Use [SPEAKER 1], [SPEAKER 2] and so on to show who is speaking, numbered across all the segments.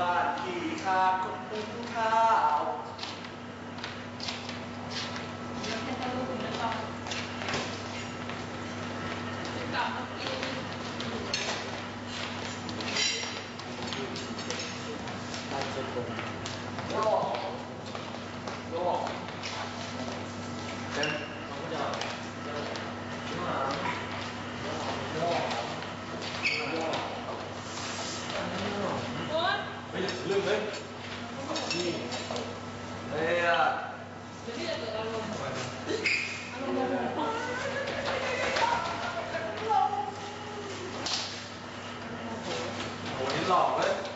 [SPEAKER 1] บ้านที่ข้าดคนหุงข้าวกลั
[SPEAKER 2] บมากิน
[SPEAKER 3] 老了。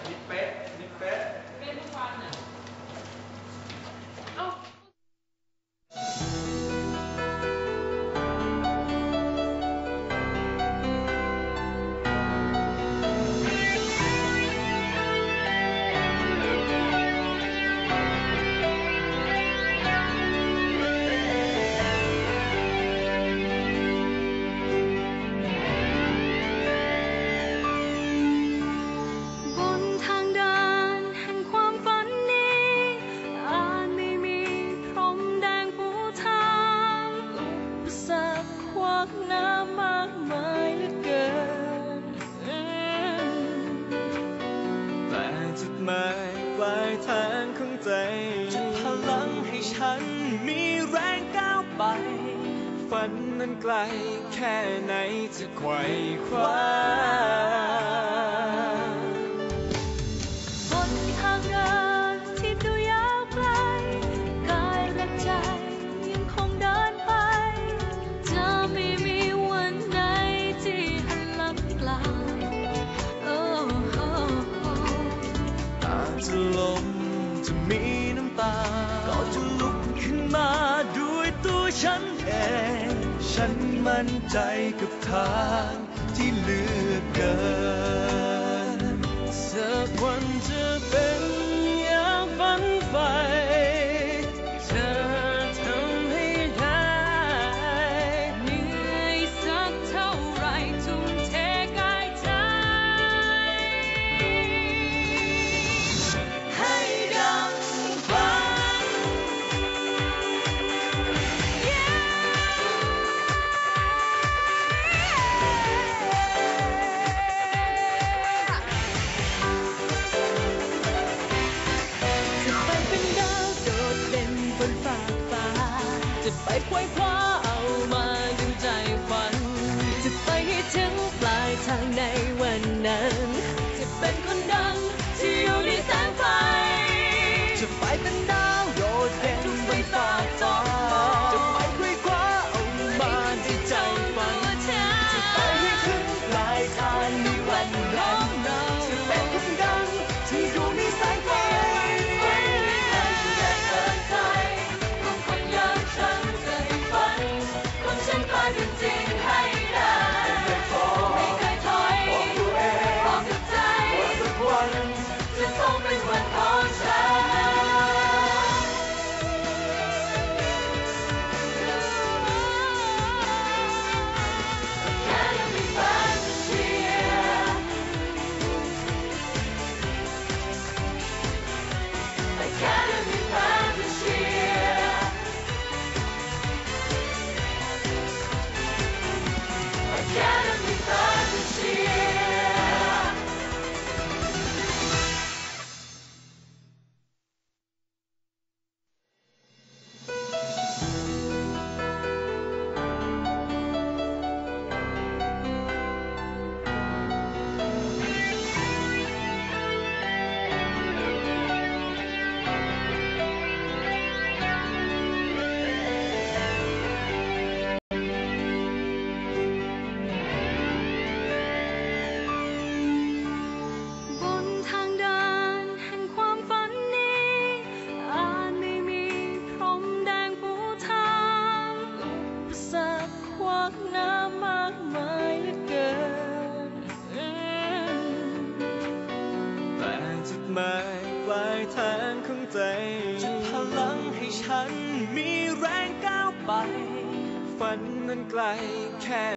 [SPEAKER 3] ฉันมีแรงก้าวไป ฝันนั้นไกลแค่ไหนจะไขว่คว้า ฉันเอง ฉันมั่นใจกับทางที่เลือกเดินสัคว
[SPEAKER 2] รจะเป็น จะไปควยคว้าเอามาดึงใจฝัน จะไปให้ถึงปลายทางใน
[SPEAKER 3] มายปลายทางของใจจะพลังให้ฉันมีแรงก้าวไปฝันนั้นไกลแค่